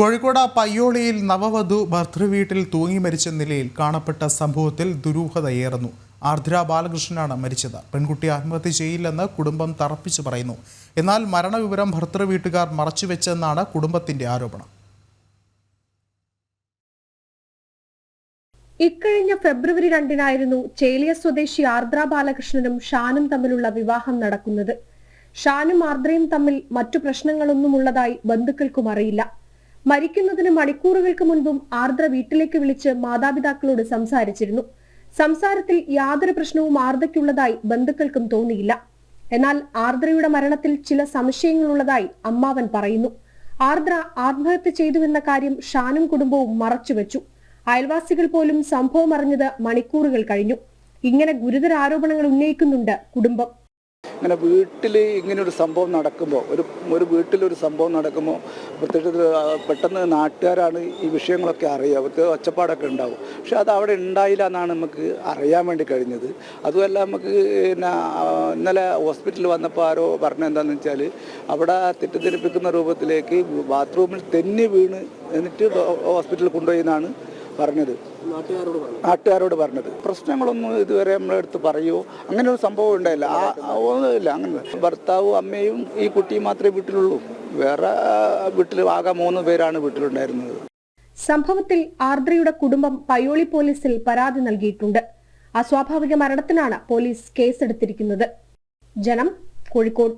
കോഴിക്കോട് പയ്യോളിയിൽ നവവധു ഭർതൃവീട്ടിൽ തൂങ്ങി മരിച്ച നിലയിൽ കാണപ്പെട്ട സംഭവത്തിൽ ദുരൂഹതയേറുന്നു. ആർദ്ര ബാലകൃഷ്ണനാണ് മരിച്ചത്. പെൺകുട്ടി ആത്മഹത്യ ചെയ്യില്ലെന്ന് കുടുംബം തറപ്പിച്ചു പറയുന്നു. എന്നാൽ മരണവിവരം ഭർതൃവീട്ടുകാർ മറച്ചുവെച്ചെന്നാണ് കുടുംബത്തിന്റെ ആരോപണം. ഇക്കഴിഞ്ഞ ഫെബ്രുവരി രണ്ടിനായിരുന്നു ചേലിയ സ്വദേശി ആർദ്ര ബാലകൃഷ്ണനും ഷാനും തമ്മിലുള്ള വിവാഹം നടക്കുന്നത്. ഷാനും ആർദ്രയും തമ്മിൽ മറ്റു പ്രശ്നങ്ങളൊന്നുമുള്ളതായി ബന്ധുക്കൾക്കും അറിയില്ല. മരിക്കുന്നതിന് മണിക്കൂറുകൾക്ക് മുൻപും ആർദ്ര വീട്ടിലേക്ക് വിളിച്ച് മാതാപിതാക്കളോട് സംസാരിച്ചിരുന്നു. സംസാരത്തിൽ യാതൊരു പ്രശ്നവും ആർദ്രയ്ക്കുള്ളതായി ബന്ധുക്കൾക്കും തോന്നിയില്ല. എന്നാൽ ആർദ്രയുടെ മരണത്തിൽ ചില സംശയങ്ങളുള്ളതായി അമ്മാവൻ പറയുന്നു. ആർദ്ര ആത്മഹത്യ ചെയ്തുവെന്ന കാര്യം ഷാനും കുടുംബവും മറച്ചുവെച്ചു. അയൽവാസികൾ പോലും സംഭവം അറിഞ്ഞത് മണിക്കൂറുകൾ കഴിഞ്ഞു. ഇങ്ങനെ ഗുരുതര ആരോപണങ്ങൾ ഉന്നയിക്കുന്നുണ്ട് കുടുംബം. ഇങ്ങനെ വീട്ടിൽ ഇങ്ങനെ ഒരു സംഭവം നടക്കുമ്പോൾ ഒരു ഒരു വീട്ടിലൊരു സംഭവം നടക്കുമ്പോൾ പ്രത്യേകിച്ച് പെട്ടെന്ന് നാട്ടുകാരാണ് ഈ വിഷയങ്ങളൊക്കെ അറിയുക. അവർക്ക് ഒച്ചപ്പാടൊക്കെ ഉണ്ടാവും. പക്ഷെ അത് അവിടെ ഉണ്ടായില്ല എന്നാണ് നമുക്ക് അറിയാൻ വേണ്ടി കഴിഞ്ഞത്. അതുമല്ല നമുക്ക് പിന്നെ ഇന്നലെ ഹോസ്പിറ്റലിൽ വന്നപ്പോൾ ആരോ പറഞ്ഞ എന്താണെന്ന് വെച്ചാൽ അവിടെ തെറ്റിദ്ധരിപ്പിക്കുന്ന രൂപത്തിലേക്ക് ബാത്റൂമിൽ തെന്നി വീണ് എന്നിട്ട് ഹോസ്പിറ്റലിൽ കൊണ്ടുപോയി എന്നാണ് പറഞ്ഞത്. നാട്ടുകാരോട് പറഞ്ഞത്. പ്രശ്നങ്ങളൊന്നും ഇതുവരെ നമ്മളെ അടുത്ത് പറയുമോ അങ്ങനെ ഒരു സംഭവം ഉണ്ടായില്ല. ആ ആ, ഒന്നുമില്ല അങ്ങനെ ഭർത്താവും അമ്മയും ഈ കുട്ടിയും മാത്രമേ വീട്ടിലുള്ളൂ. വേറെ വീട്ടിൽ ആകെ മൂന്ന് പേരാണ് വീട്ടിലുണ്ടായിരുന്നത്. സംഭവത്തിൽ ആർദ്രയുടെ കുടുംബം പയോളി പോലീസിൽ പരാതി നൽകിയിട്ടുണ്ട്. അസ്വാഭാവിക മരണത്തിനാണ് പോലീസ് കേസെടുത്തിരിക്കുന്നത്. ജനം കോഴിക്കോട്.